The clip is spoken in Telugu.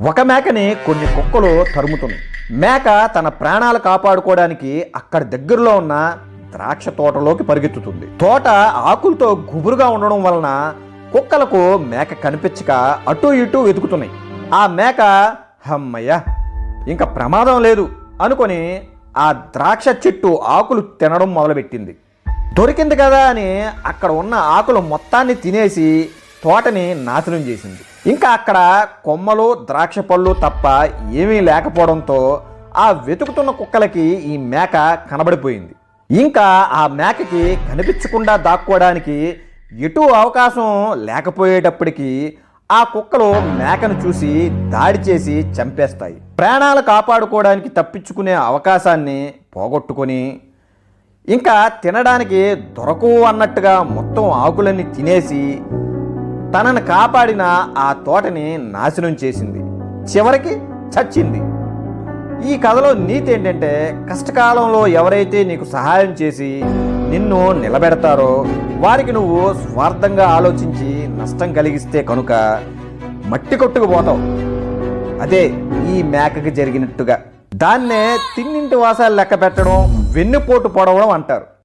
ఒక మేకని కొన్ని కుక్కలు తరుముతుంది మేక తన ప్రాణాలు కాపాడుకోవడానికి అక్కడ దగ్గరలో ఉన్న ద్రాక్ష తోటలోకి పరిగెత్తుతుంది. తోట ఆకులతో గుబురుగా ఉండడం వలన కుక్కలకు మేక కనిపించక అటు ఇటు వెతుకుతున్నాయి. ఆ మేక హమ్మయ్య ఇంకా ప్రమాదం లేదు అనుకొని ఆ ద్రాక్ష చెట్టు ఆకులు తినడం మొదలుపెట్టింది. దొరికింది కదా అని అక్కడ ఉన్న ఆకులు మొత్తాన్ని తినేసి తోటని నాశనం చేసింది. ఇంకా అక్కడ కొమ్మలు ద్రాక్ష పళ్ళు తప్ప ఏమీ లేకపోవడంతో ఆ వెతుకుతున్న కుక్కలకి ఈ మేక కనబడిపోయింది. ఇంకా ఆ మేకకి కనిపించకుండా దాక్కోవడానికి ఎటు అవకాశం లేకపోయేటప్పటికీ ఆ కుక్కలు మేకను చూసి దాడి చేసి చంపేస్తాయి. ప్రాణాలు కాపాడుకోవడానికి తప్పించుకునే అవకాశాన్ని పోగొట్టుకొని ఇంకా తినడానికి దొరకవు అన్నట్టుగా మొత్తం ఆకులన్నీ తినేసి తనను కాపాడిన ఆ తోటని నాశనం చేసింది. చివరికి చచ్చింది. ఈ కథలో నీతి ఏంటంటే కష్టకాలంలో ఎవరైతే నీకు సహాయం చేసి నిన్ను నిలబెడతారో వారికి నువ్వు స్వార్థంగా ఆలోచించి నష్టం కలిగిస్తే కనుక మట్టి కొట్టుకుపోతావు అదే ఈ మేకకి జరిగినట్టుగా. దాన్నే తిన్నింటి వాసాలు లెక్క పెట్టడం వెన్నుపోటు పొడవడం అంటారు.